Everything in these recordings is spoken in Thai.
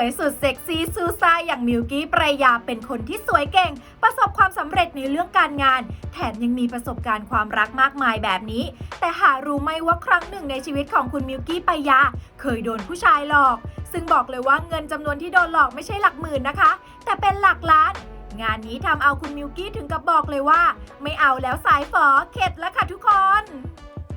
วยสุดเซ็กซี่ซูซ่าอย่างมิวกี้ปรยาเป็นคนที่สวยเก่ง ประสบความสำเร็จในเรื่องการงาน แถมยังมีประสบการณ์ความรักมากมายแบบนี้ แต่หารู้ไหมว่าครั้งหนึ่งในชีวิตของคุณมิวกี้ปรยา เคยโดนผู้ชายหลอก ซึ่งบอกเลยว่าเงินจำนวนที่โดนหลอกไม่ใช่หลักหมื่นนะคะ แต่เป็นหลักล้านงานนี้ทำเอาคุณมิวกี้ถึงกับบอกเลยว่า ไม่เอาแล้วสายฝอเข็ดแล้วค่ะทุกคน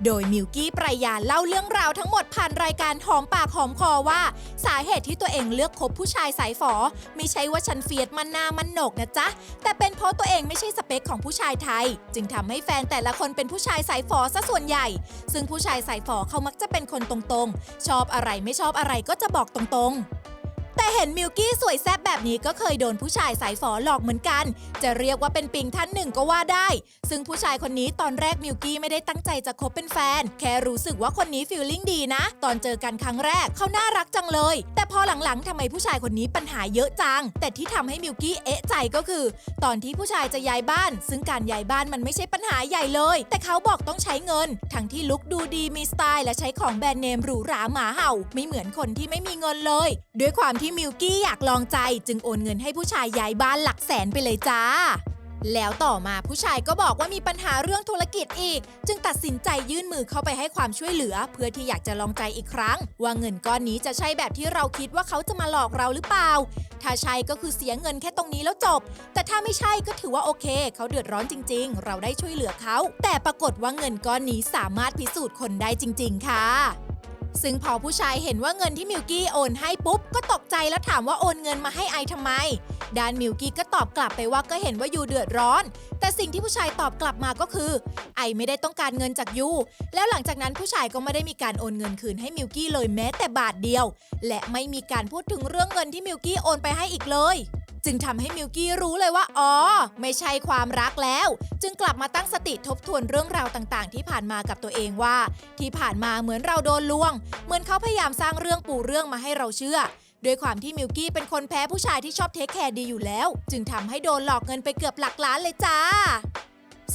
โดยมิวกี้ปรายาเล่าเรื่องราวทั้งหมดผ่านรายการหอมปากหอมคอว่า สาเหตุที่ตัวเองเลือกคบผู้ชายสายฝอ ไม่ใช่ว่าฉันเฟียดมันหนามันโหนกนะจ๊ะ แต่เป็นเพราะตัวเองไม่ใช่สเปคของผู้ชายไทย จึงทำให้แฟนแต่ละคนเป็นผู้ชายสายฝอซะส่วนใหญ่ ซึ่งผู้ชายสายฝอเขามักจะเป็นคนตรงๆ ชอบอะไรไม่ชอบอะไรก็จะบอกตรงๆ แต่เห็นมิวกี้สวยแซ่บแบบนี้ก็เคยโดนผู้ชายสายฝอหลอกเหมือนกัน จะเรียกว่าเป็นปิงท่านหนึ่งก็ว่าได้ ซึ่งผู้ชายคนนี้ตอนแรกมิวกี้ไม่ได้ตั้งใจจะคบเป็นแฟน แค่รู้สึกว่าคนนี้ฟีลลิ่งดีนะ ตอนเจอกันครั้งแรกเขาน่ารักจังเลย แต่ พอหลังๆทำไมผู้ชายคนนี้ปัญหาเยอะจัง แต่ที่ทำให้มิวกี้เอะใจก็คือ ตอนที่ผู้ชายจะย้ายบ้าน ซึ่งการย้ายบ้านมันไม่ใช่ปัญหาใหญ่เลย แต่เขาบอกต้องใช้เงิน ทั้งที่ลุคดูดีมีสไตล์และใช้ของแบรนด์เนมหรูหราหมาเห่า ไม่เหมือนคนที่ไม่มีเงินเลย ด้วยความที่มิวกี้อยากลองใจ จึงโอนเงินให้ผู้ชายย้ายบ้านหลักแสนไปเลยจ้า แล้วต่อมาผู้ชายก็บอกว่ามีปัญหาเรื่องธุรกิจอีก จึงตัดสินใจยื่นมือเข้าไปให้ความช่วยเหลือ เพื่อที่อยากจะลองใจอีกครั้ง ว่าเงินก้อนนี้จะใช่แบบที่เราคิดว่าเขาจะมาหลอกเราหรือเปล่า ถ้าใช่ก็คือเสียเงินแค่ตรงนี้แล้วจบ แต่ถ้าไม่ใช่ก็ถือว่าโอเค เขาเดือดร้อนจริง ๆ เราได้ช่วยเหลือเขา แต่ปรากฏว่าเงินก้อนนี้สามารถพิสูจน์คนได้จริง ๆ ค่ะ ซึ่งพอผู้ชายเห็นว่าเงินที่มิวกี้โอนให้ปุ๊บ ก็ตกใจแล้วถามว่าโอนเงินมาให้ไอทำไม ด้านมิวกี้ก็ตอบกลับไปว่าก็เห็นว่ายูเดือดร้อน แต่สิ่งที่ผู้ชายตอบกลับมาก็คือ ไอไม่ได้ต้องการเงินจากยู แล้วหลังจากนั้นผู้ชายก็ไม่ได้มีการโอนเงินคืนให้มิวกี้เลยแม้แต่บาทเดียว และไม่มีการพูดถึงเรื่องเงินที่มิวกี้โอนไปให้อีกเลย จึงทำให้มิวกี้รู้เลยว่าอ๋อ ไม่ใช่ความรักแล้ว จึงกลับมาตั้งสติทบทวนเรื่องราวต่างๆ ที่ผ่านมากับตัวเองว่า ที่ผ่านมาเหมือนเราโดนลวง เหมือนเขาพยายามสร้างเรื่องปูเรื่องมาให้เราเชื่อด้วยความที่มิวกี้เป็นคนแพ้ผู้ชายที่ชอบเทคแคร์ดีอยู่แล้ว จึงทำให้โดนหลอกเงินไปเกือบหลักล้านเลยจ้า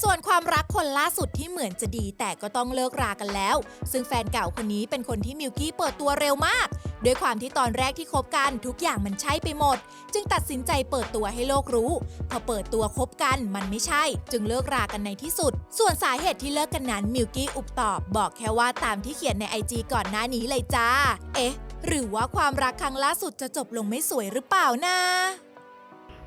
ส่วนความรักคนล่าสุดที่เหมือนจะดีแต่ก็ต้องเลิกรากันแล้ว ซึ่งแฟนเก่าคนนี้เป็นคนที่มิวกี้เปิดตัวเร็วมาก ด้วยความที่ตอนแรกที่คบกันทุกอย่างมันใช่ไปหมด จึงตัดสินใจเปิดตัวให้โลกรู้ พอเปิดตัวคบกันมันไม่ใช่ จึงเลิกรากันในที่สุด ส่วนสาเหตุที่เลิกกันนั้นมิวกี้อุบตอบ บอกแค่ว่าตามที่เขียนในไอจีก่อนหน้านี้เลยจ้า เอ๊ะ หรือว่าความรักครั้งล่าสุดจะจบลงไม่สวยหรือเปล่านะ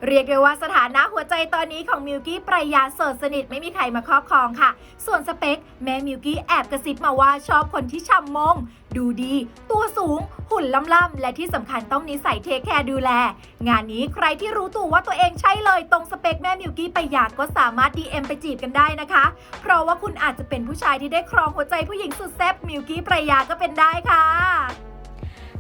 เรียกได้ว่าสถานะหัวใจตอนนี้ของมิวกี้ปรายาโสดสนิทไม่มีใครมาครอบครองค่ะ ส่วนสเปค แม่มิวกี้แอบกระซิบมาว่าชอบคนที่ช่ำมง ดูดี ตัวสูง หุ่นล่ำๆ และที่สำคัญต้องนิสัยเทคแคร์ดูแล งานนี้ใครที่รู้ตัวว่าตัวเองใช่เลย ตรงสเปคแม่มิวกี้ปรยาก็สามารถ DM ไปจีบกันได้นะคะ เพราะว่าคุณอาจจะเป็นผู้ชายที่ได้ครองหัวใจผู้หญิงสุดแซ่บมิวกี้ปรายาก็เป็นได้ค่ะ